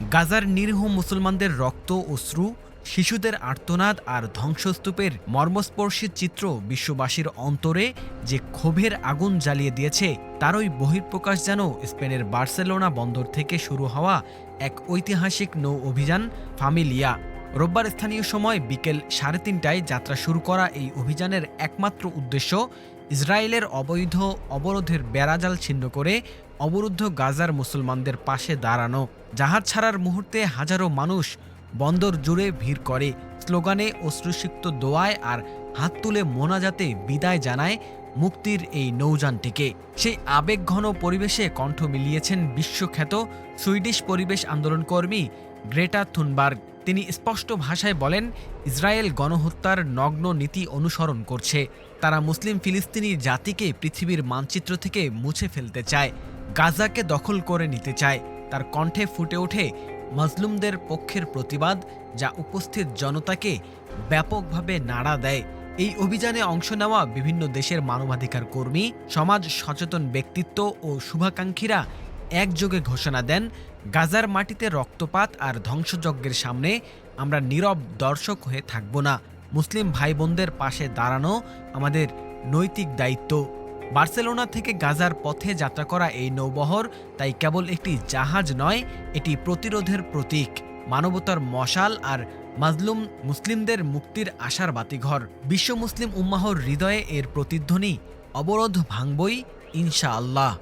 গাজার নিরীহ মুসলমানদের রক্ত, অশ্রু, শিশুদের আর্তনাদ আর ধ্বংসস্তূপের মর্মস্পর্শী চিত্র বিশ্ববাসীর অন্তরে যে ক্ষোভের আগুন জ্বালিয়ে দিয়েছে তারই বহিঃপ্রকাশ যেন স্পেনের বার্সেলোনা বন্দর থেকে শুরু হওয়া এক ঐতিহাসিক নৌ অভিযান ফামিলিয়া। রোববার স্থানীয় সময় বিকেল সাড়ে তিনটায় যাত্রা শুরু করা এই অভিযানের একমাত্র উদ্দেশ্য ইসরায়েলের অবৈধ অবরোধের বেড়াজাল ছিন্ন করে অবরুদ্ধ গাজার মুসলমানদের পাশে দাঁড়ানো। জাহাজ ছাড়ার মুহূর্তে হাজারো মানুষ বন্দর জুড়ে ভিড় করে। স্লোগানে অশ্রুসিক্ত দোয়ায় আর হাত তুলে মোনাজাতে বিদায় জানায় মুক্তির এই নৌযানটিকে। সেই আবেগঘন পরিবেশে কণ্ঠ মিলিয়েছেন বিশ্বখ্যাত সুইডিশ পরিবেশ আন্দোলনকর্মী গ্রেটা থুনবার্গ। তিনি স্পষ্ট ভাষায় বলেন, ইসরায়েল গণহত্যার নগ্ন নীতি অনুসরণ করছে। তারা মুসলিম ফিলিস্তিনি জাতিকে পৃথিবীর মানচিত্র থেকে মুছে ফেলতে চায়, গাজাকে দখল করে নিতে চায়। তার কণ্ঠে ফুটে ওঠে মজলুমদের পক্ষের প্রতিবাদ, যা উপস্থিত জনতাকে ব্যাপকভাবে নাড়া দেয়। এই অভিযানে অংশ নেওয়া বিভিন্ন দেশের মানবাধিকার কর্মী, সমাজ সচেতন ব্যক্তিত্ব ও শুভাকাঙ্ক্ষীরা একযোগে ঘোষণা দেন, গাজার মাটিতে রক্তপাত আর ধ্বংসযজ্ঞের সামনে আমরা নীরব দর্শক হয়ে থাকব না। মুসলিম ভাই বোনদের পাশে দাঁড়ানো আমাদের নৈতিক দায়িত্ব। বার্সেলোনা থেকে গাজার পথে যাত্রা করা এই নৌবহর তাই কেবল একটি জাহাজ নয়, এটি প্রতিরোধের প্রতীক। মানবতার মশাল আর মাজলুম মুসলিমদের মুক্তির আশার বাতিঘর। বিশ্ব মুসলিম উম্মাহর হৃদয়ে এর প্রতিধ্বনি, অবরোধ ভাঙবই ইনশাআল্লাহ।